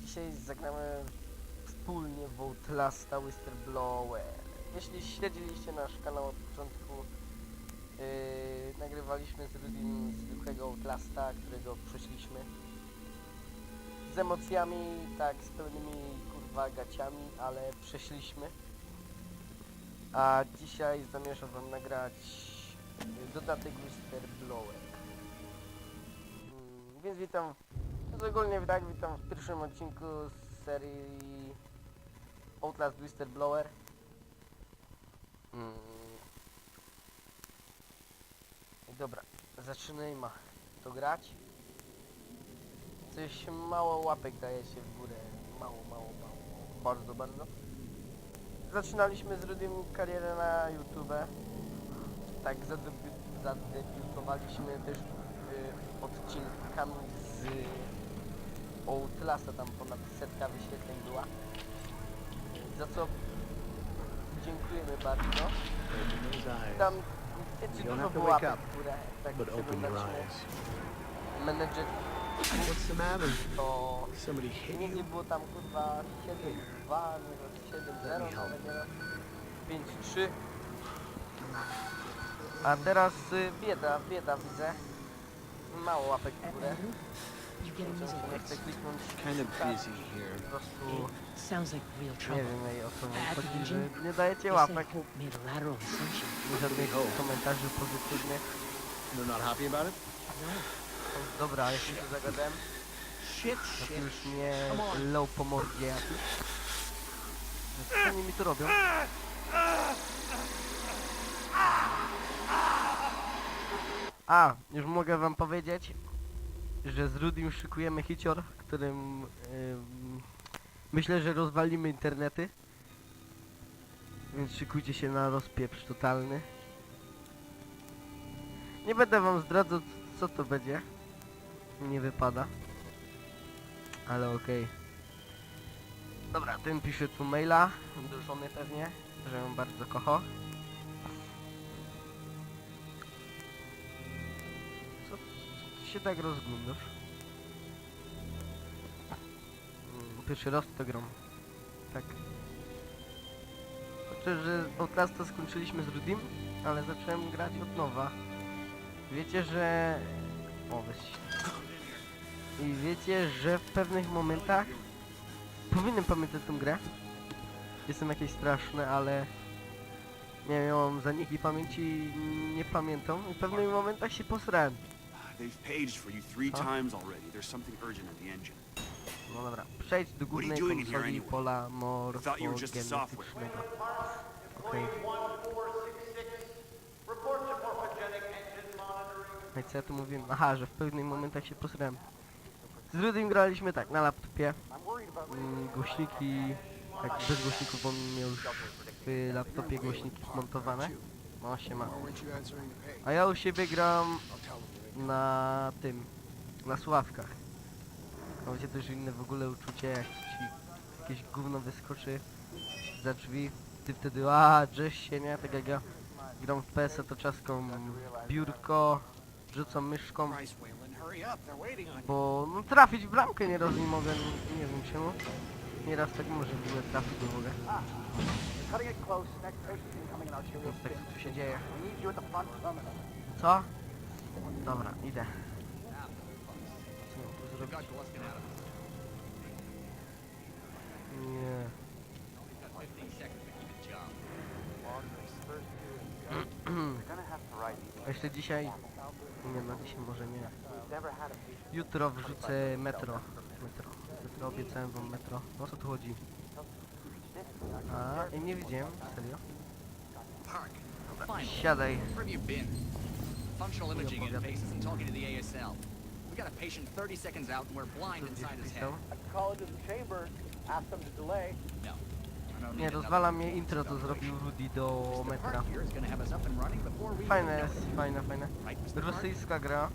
dzisiaj zagramy wspólnie w Outlasta Whistleblower. Jeśli śledziliście nasz kanał od początku, yy, nagrywaliśmy z Rudim zwykłego Outlasta, którego przeszliśmy. Z emocjami, tak, z pełnymi kurwa gaciami, ale przeszliśmy. A dzisiaj zamierzam wam nagrać yy, dodatek Whistleblower. Mm, Więc witam ogólnie tak, witam w pierwszym odcinku z serii Outlast Whistleblower. Mm. Dobra, zaczynajmy to grać. Coś mało łapek daje się w górę. Mało, mało, mało. Bardzo, bardzo. Zaczynaliśmy z Rudym karierę na YouTube. Tak, zadebiu- zadebiutowaliśmy też y, odcinkami z Outlasta, tam ponad setka wyświetleń była. Za co dziękujemy bardzo. Tam wiecie, dużo było łapek, które tak przeglądacie menedżer, to nigdy było tam kurwa 7-2, nie 7-0, Let me help. takiego 5-3. A teraz y, bieda, bieda widzę. Mało łapek w górę. You Czasem these nie chcę kliknąć Kind of tak, busy here. po prostu Sounds like real nie trouble. wiem ej, o co wam chodzi, że nie dajecie They say łapek, Hope made a lateral ascension. żadnych komentarzy pozytywnych. They're not happy about it? No, Dobra, jeśli się zagadałem, Shit, no to shit. już on. low po mordzie jakiś. Co oni mi tu robią? A, już mogę wam powiedzieć, że z Rudim szykujemy hicior, którym ym, myślę, że rozwalimy internety. Więc szykujcie się na rozpieprz totalny. Nie będę wam zdradzał co to będzie. Nie wypada. Ale okej. Dobra, ten pisze tu maila do żony pewnie, że ją bardzo kocha. Się tak rozglądasz? Pierwszy raz to gram. Tak. Znaczy, że Outlasta skończyliśmy z Rudim, ale zacząłem grać od nowa. Wiecie, że... O, weź. I wiecie, że w pewnych momentach powinienem pamiętać tę grę. Jestem jakieś straszne, ale nie miałem zaniki pamięci nie pamiętam. I w pewnych momentach się posrałem. They've paged for you three Huh? times already. There's something urgent in the engine. No dobra, przejdź do głównej doing in here konsoli anyway? pola thought you were just software. morfogenetycznego. Okej. No i co ja tu mówiłem? Aha, że w pewnych momentach się posrałem. Z Rudym graliśmy tak, na laptopie. Mm, głośniki, tak bez głośników, bo on miał już w laptopie głośniki zmontowane. No się ma. A ja u siebie gram na tym, na sławkach. No wiecie, to już inne w ogóle uczucie, jak ci jakieś gówno wyskoczy za drzwi, ty wtedy a drzesz się, nie? Tak jak ja gram w PS to czaską biurko, rzucam myszką, bo no, trafić w bramkę nieraz nie mogę, nie wiem czemu. Nieraz tak może w ogóle trafić in arterial No, tak co tu się dzieje? Co? Dobra, idę. Co mam tu zrobić? Nie. A jeszcze dzisiaj... Nie no, dzisiaj może nie. Jutro wrzucę metro. Metro. Jutro obiecałem wam metro. O co tu chodzi? A, i nie widziałem, serio. Dobra, Fine. siadaj. Functional imaging interfaces and talking to the ASL. We got a patient 30 seconds out and we're blind inside his head. I can call into the chamber, ask them to delay. No. I don't Nie, need rozwala mnie intro, to zrobił Rudy do metra. Park here is gonna have us up and running before we Fajne even jest, know fajne, fajne. Right, Mr. Park? Rosyjska gra.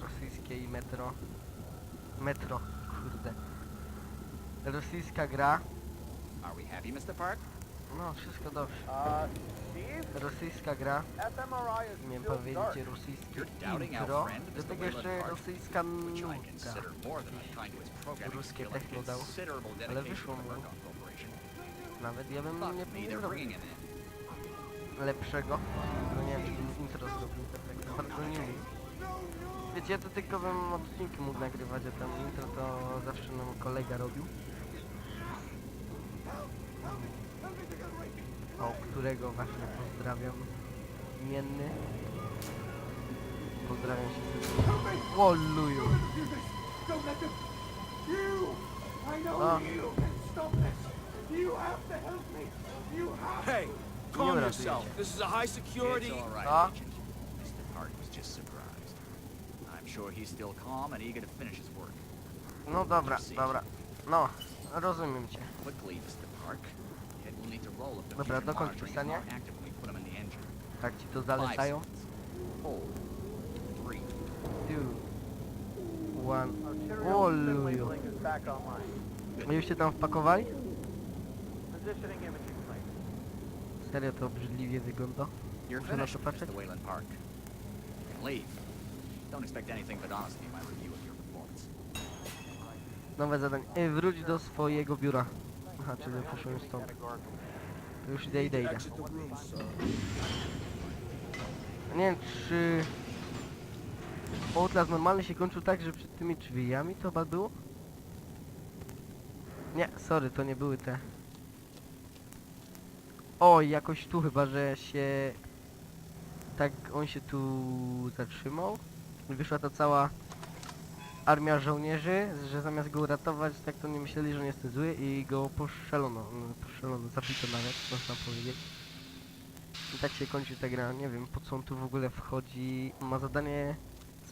Rosyjskie i metro. Metro, kurde. Rosyjska gra. Are we happy, Mr. Park? No, wszystko dobrze. Uh, Rosyjska gra, still powiedzieć our intro, do tego jeszcze rosyjska programming Ruskie techno dał. Ale wyszło mu. Nawet ja bym nie, nie zrobił lepszego. No nie wiem, czy ten intro zrobił tak, bardzo nie umiem. Wiecie, ja to tylko bym odcinki mógł nagrywać, a tam intro to zawsze nam kolega robił. Którego właśnie pozdrawiam. Imienny. Pozdrawiam się serdecznie. Wolluju. O, Hey, Nie calm yourself. This is a high security. It's all right. Agent. Mr. Park was just surprised. I'm sure he's still calm and eager to finish his work. no dobra, dobra. No, rozumiem cię. Quickly, Mr. Park. Dobra, is pisanie? Tak ci to zalecają? Two. One. Już się tam wpakowali? Serio to obrzydliwie wygląda. Muszę na to patrzeć? Mr. Wayland Park. You can leave. Don't expect anything but honesty in my review of your performance. Nowe zadanie. Ej, wróć do swojego biura. Aha, czyli poszłem stąd. Już idę, idę, idę. Nie wiem, czy... Outlast normalnie się kończył tak, że przed tymi drzwiami to chyba było? Nie, sorry, to nie były te. O, jakoś tu chyba, że się... Tak, on się tu zatrzymał. Wyszła ta cała armia żołnierzy, że zamiast go uratować, tak to nie myśleli, że on jest zły i go postrzelono. No, Postrzelono, zabito nawet, można powiedzieć. I tak się kończy ta gra, nie wiem po co on tu w ogóle wchodzi. Ma zadanie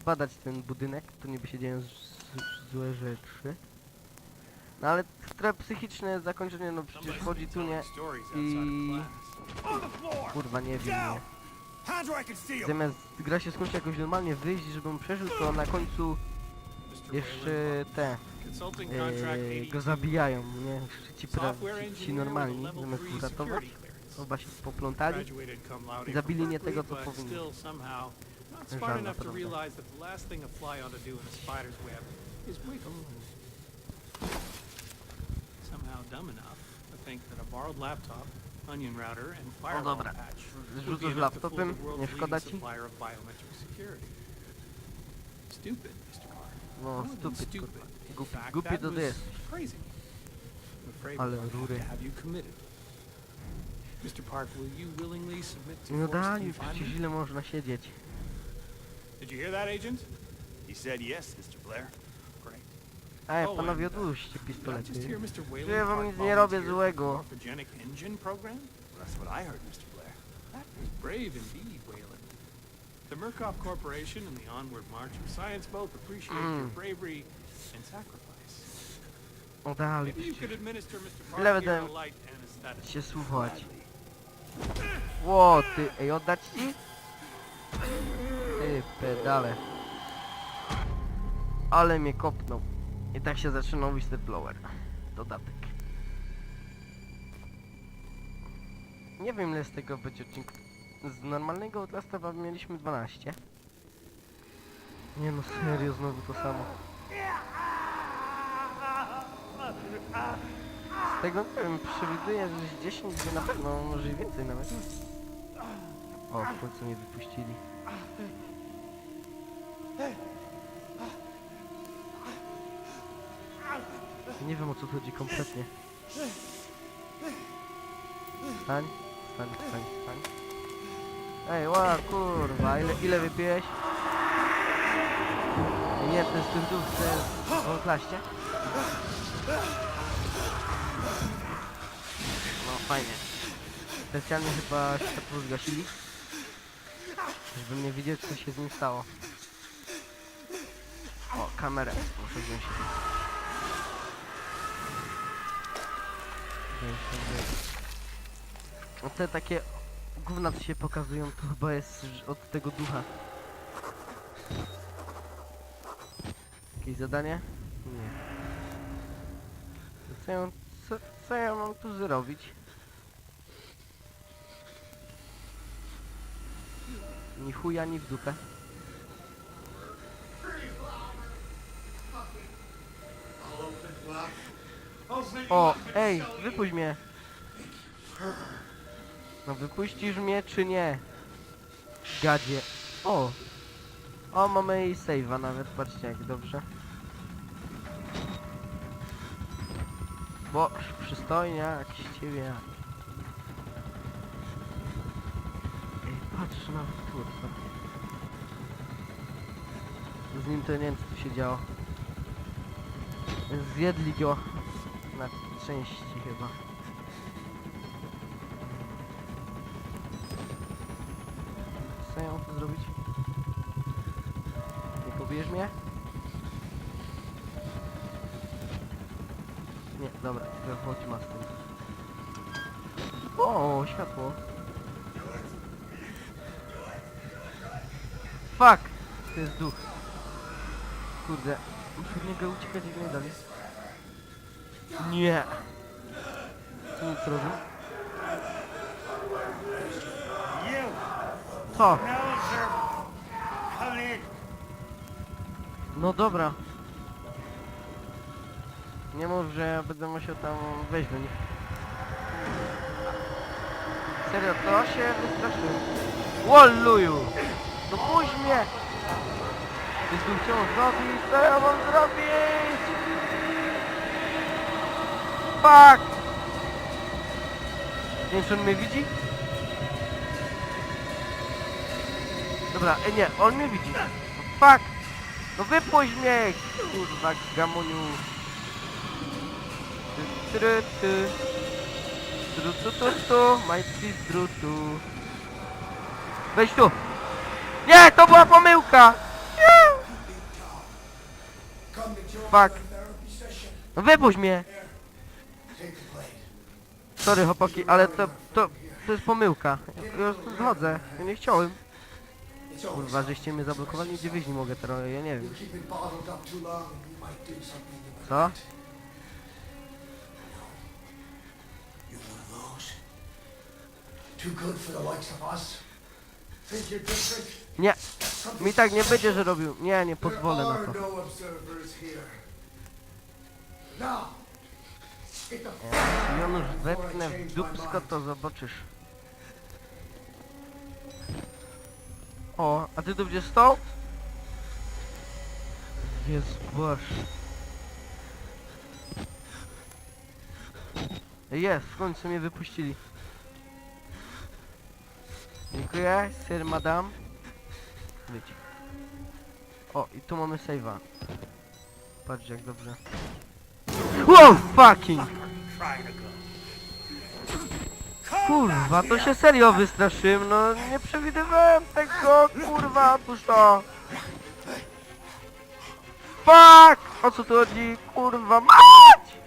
zbadać ten budynek, tu niby się dzieją z, z, złe rzeczy. No ale trochę psychiczne zakończenie, no przecież wchodzi tu nie i... Kurwa nie wiem, nie. Zamiast gra się skończy jakoś normalnie wyjść, żebym przeżył, to na końcu jeszcze te e, go 82. zabijają, nie? Ci, pra, ci, ci normalni, zamiast 3 uratować, chyba się poplątali. Laude Zabili nie tego, co powinni. Żal naprawdę. Somehow dumb enough to think that a borrowed laptop, onion router, and firewall dobra. patch would Zrzucasz be enough to fool laptopem, nie szkoda ci? Stupid, Mr. No, stupid, kurwa. Głupi, głupi to afraid Ale rury. Mr. Park, will you willingly submit to No forced dali, przecież ile można siedzieć? Did you hear that, Agent? He said yes, Mr. Blair. Great. Ej, Oh, panowie, uh, odłóżcie pistolety. Że ja wam nic nie robię złego. that's what I heard, Mr. Blair. That was brave indeed, Wayland. The Murkoff Corporation and the Onward March of Science both appreciate your Mm. bravery and sacrifice. Maybe you could administer Mr. Ile Park here będę a light anesthetic. się słuchać. Ło, ty, ej, oddać ci? Ty, pedale. Ale mnie kopnął. I tak się zaczynał whistleblower. Dodatek. Nie wiem ile z tego będzie odcinków. Z normalnego Outlasta mieliśmy 12. Nie no, serio, znowu to samo. Z tego nie wiem, przewiduję, że z 10 by na pewno, może i więcej nawet. O, w końcu mnie wypuścili. Nie wiem o co chodzi kompletnie. Stań, stań, stań, stań. Ej, ła, kurwa, ile, ile wypiłeś? Ten duch, to jest w Outlastcie. No fajnie. Specjalnie chyba światło zgasili. Żeby nie wiedzieć co się z nim stało. O, kamerę. Muszę wziąć. No te takie gówna tu się pokazują, to chyba jest od tego ducha. Jakieś zadanie? Nie. Co ja, co, co ja mam tu zrobić? Ni chuj, ani w dupę. O, ej, wypuść mnie! No wypuścisz mnie czy nie? Gadzie. O! O, mamy i save'a nawet, patrzcie jak dobrze. Bo przystojnie jak z ciebie. Ej, patrz na kurwa. Z nim to nie wiem co tu się działo. Zjedli go na części chyba. Mam tu zrobić? Nie pobijesz mnie? Nie, dobra, to chodź ma z tym. O, światło. Fuck! To jest duch. Kurde, muszę od niego uciekać jak najdalej. Nie! Co nic robi? Co? No dobra. Nie mów, że ja będę musiał tam wejść do nich. Serio, to się wystraszyłem. Wolluju! No puść mnie! Coś bym chciał zrobić, co ja mam zrobić? Fuck! Czy on mnie widzi? Dobra, e, nie, on mnie widzi. Fuck! No wypuść mnie! Kurwa, gamoniu. Ty, ty, ty. Tru, tu, tu, drutu. Wejdź tu! Nie, to była pomyłka! Fuck. No wypuść mnie! Sorry chłopaki, ale to, to, to jest pomyłka. Ja już zchodzę, ja nie chciałem. Kurwa, żeście mnie zablokowali, gdzie wyjść nie mogę teraz, ja nie wiem. Co? Nie, mi tak nie będzie, że robił. Nie, nie pozwolę na to. Janusz wepnę w dupsko, to zobaczysz. O, a ty tu gdzie stał? Jest boż. Jest, w końcu mnie wypuścili. Dziękuję, sir madam. Wyjdź. O, i tu mamy save'a. Patrz jak dobrze. Wow, fucking! Kurwa, to się serio wystraszyłem, no nie przewidywałem tego, kurwa, otóż to. Fuck! O co tu chodzi, kurwa, mać!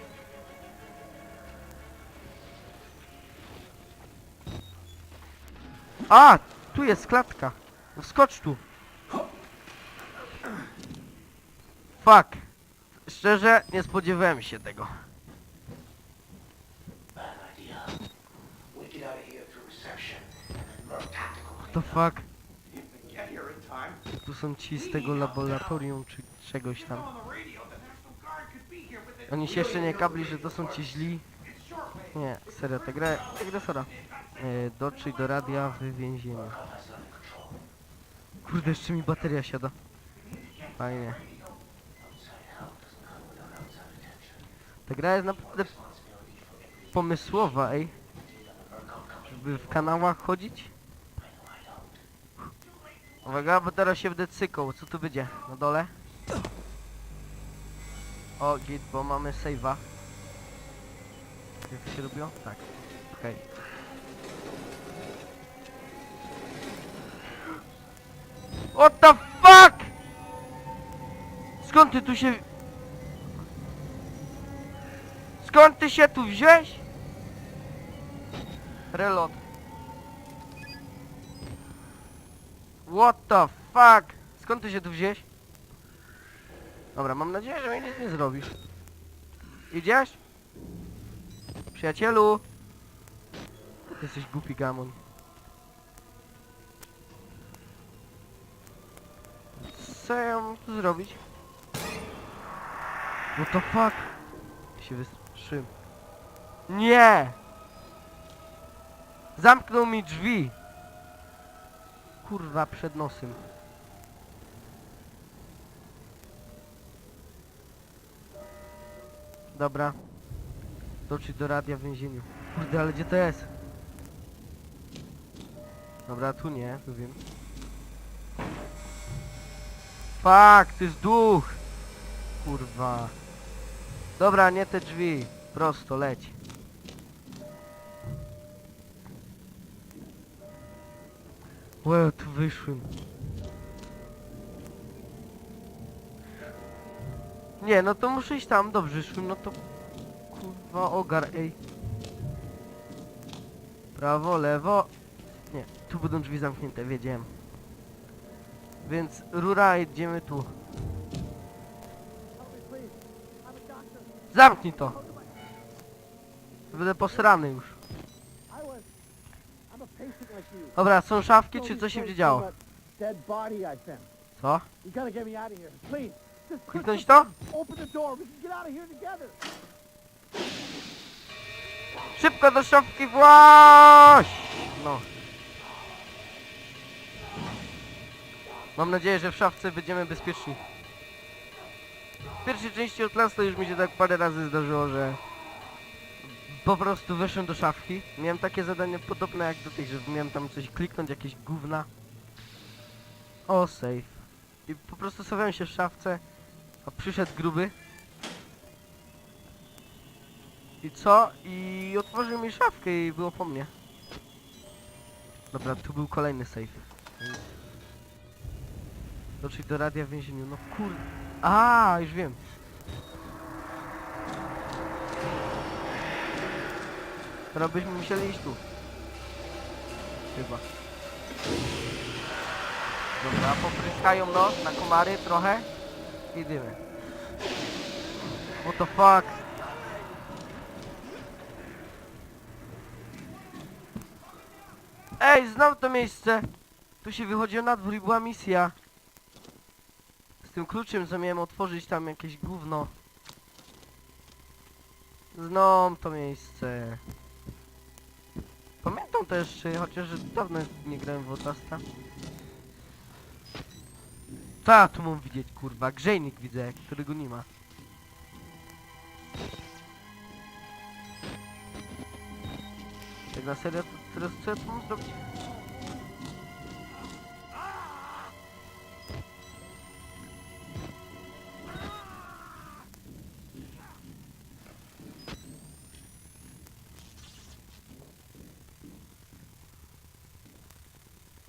A, tu jest klatka. No Skocz tu. Fuck. Szczerze, nie spodziewałem się tego. bad idea. We get out of here through reception. More tactical. What the fuck? Tu są ci z tego laboratorium czy czegoś tam. Oni się jeszcze nie kabli, że to są ci źli. Nie, serio, tę grę, tę grę sora. E, dotrzyj do radia w więzieniu. Kurde, jeszcze mi bateria siada. Fajnie. Ta gra jest naprawdę pomysłowa, ej. Żeby w kanałach chodzić. Uwaga, bo teraz się będę cykał. Co tu będzie? Na dole? O, git, bo mamy save'a. Jak się robiło? Tak. Okej. What the fuck? Skąd ty tu się... Skąd ty się tu wziąłeś? Reload. What the fuck? Skąd ty się tu wziąłeś? Dobra, mam nadzieję, że mnie nic nie zrobisz. Idziesz? Przyjacielu! Jesteś głupi gamon. co ja mam tu zrobić? What the fuck? Się wystraszyłem. Nie! Zamknął mi drzwi! Kurwa, przed nosem. Dobra. Dotrzeć do radia w więzieniu. Kurde, ale gdzie to jest? Dobra, tu nie, tu wiem. Fuck, to jest duch! Kurwa. Dobra, nie te drzwi. Prosto, leć. Łe, tu wyszłem. Nie, no to muszę iść tam, dobrze szłem, no to... Kurwa, ogar, ej. Prawo, lewo. Nie, tu będą drzwi zamknięte, wiedziałem. Więc rura, idziemy tu. Zamknij to! Będę posrany już. Dobra, są szafki, czy coś się będzie działo? Co? Kliknąć to? Szybko do szafki właź! No. Mam nadzieję, że w szafce będziemy bezpieczni. W pierwszej części Outlasta już mi się tak parę razy zdarzyło, że po prostu weszłem do szafki. Miałem takie zadanie podobne jak do tych, że miałem tam coś kliknąć, jakieś gówna. O, save. I po prostu stawiałem się w szafce, a przyszedł gruby. I co? I otworzył mi szafkę i było po mnie. Dobra, tu był kolejny safe. Dotrzeć do radia w więzieniu, no kur... A, już wiem. Teraz byśmy musieli iść tu. Chyba. Dobra, popryskają nos na komary trochę. I dymy. What the fuck? Ej, znam to miejsce! Tu się wychodziło na dwór i była misja. Z tym kluczem, co miałem otworzyć tam jakieś gówno. Znam to miejsce. Też, czy chociaż dawno nie grałem w Outlasta. Co ja tu mam widzieć, kurwa? Grzejnik widzę, którego nie ma. Tak na serio, to teraz co ja tu mam zrobić?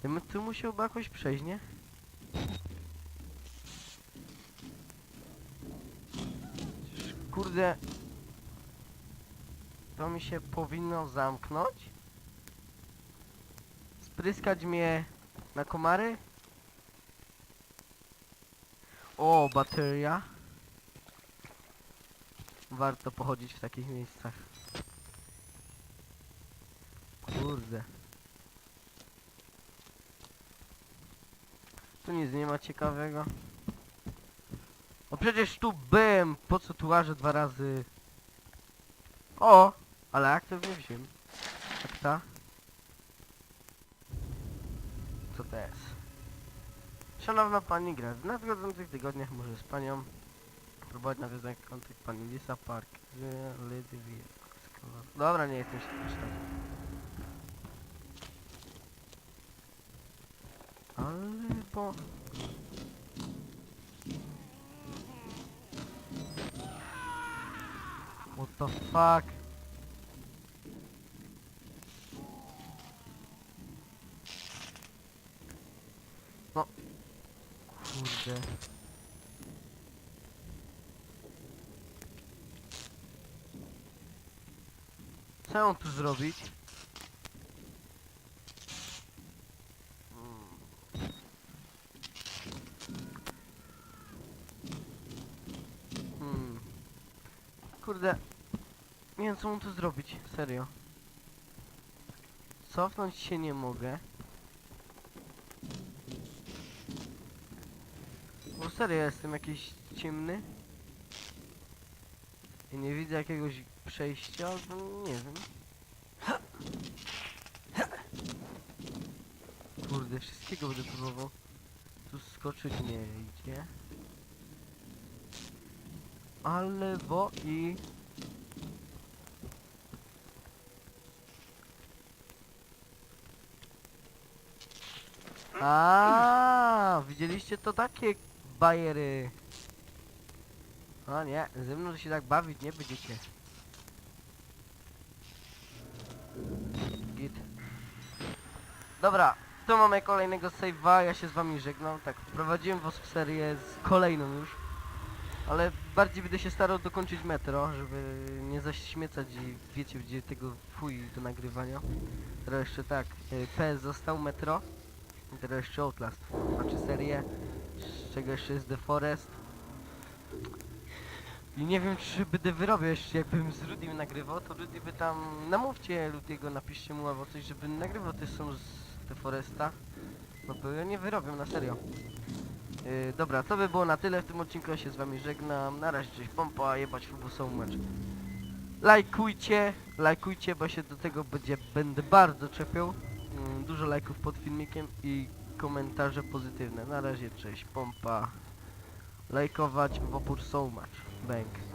Ja bym tu musiał jakoś przejść, nie? Kurde... To mi się powinno zamknąć? Spryskać mnie na komary? O, bateria. Warto pochodzić w takich miejscach. Kurde. Tu nic nie ma ciekawego. O przecież tu byłem! Po co tu łażę dwa razy? O! Ale jak to nie wziąłem? Jak ta? Co to jest? Szanowna pani gra, w nadchodzących tygodniach może z panią próbować nawiązać kontakt pani Lisa Park z Lady. Dobra, nie jestem się czytać. Ale bo... What the fuck? No. Kurde. Co mam tu zrobić? Mm. Hmm. Kurde. Nie wiem co mam tu zrobić, serio. Cofnąć się nie mogę. serio, ja jestem jakiś ciemny? I nie widzę jakiegoś przejścia, albo nie wiem. Kurde, wszystkiego będę próbował. Tu skoczyć nie idzie. A lewo i... A, widzieliście to takie bajery. O nie, ze mną się tak bawić nie będziecie. Git. Dobra, tu mamy kolejnego save'a, ja się z wami żegnam. Tak, wprowadziłem was w serię z kolejną już. Ale bardziej będę się starał dokończyć metro, żeby nie zaśmiecać i wiecie gdzie tego fuj do nagrywania. Teraz jeszcze tak, y, PS został metro. Teraz jeszcze Outlast. Znaczy serię, z czego jeszcze jest The Forest. I nie wiem czy będę wyrobił jeszcze jakbym z Rudym nagrywał, to Rudy by tam... Namówcie Rudiego, napiszcie mu albo coś, żeby nagrywał też są z The Foresta. No bo ja nie wyrobię na serio. Yy, dobra, to by było na tyle w tym odcinku, ja się z wami żegnam. Na razie, cześć pompa, jebać fubusą mecz. Lajkujcie, lajkujcie, bo się do tego będzie, będę bardzo czepiał. Mm, dużo lajków pod filmikiem i komentarze pozytywne. Na razie, cześć pompa. Lajkować w opór so much. Bank.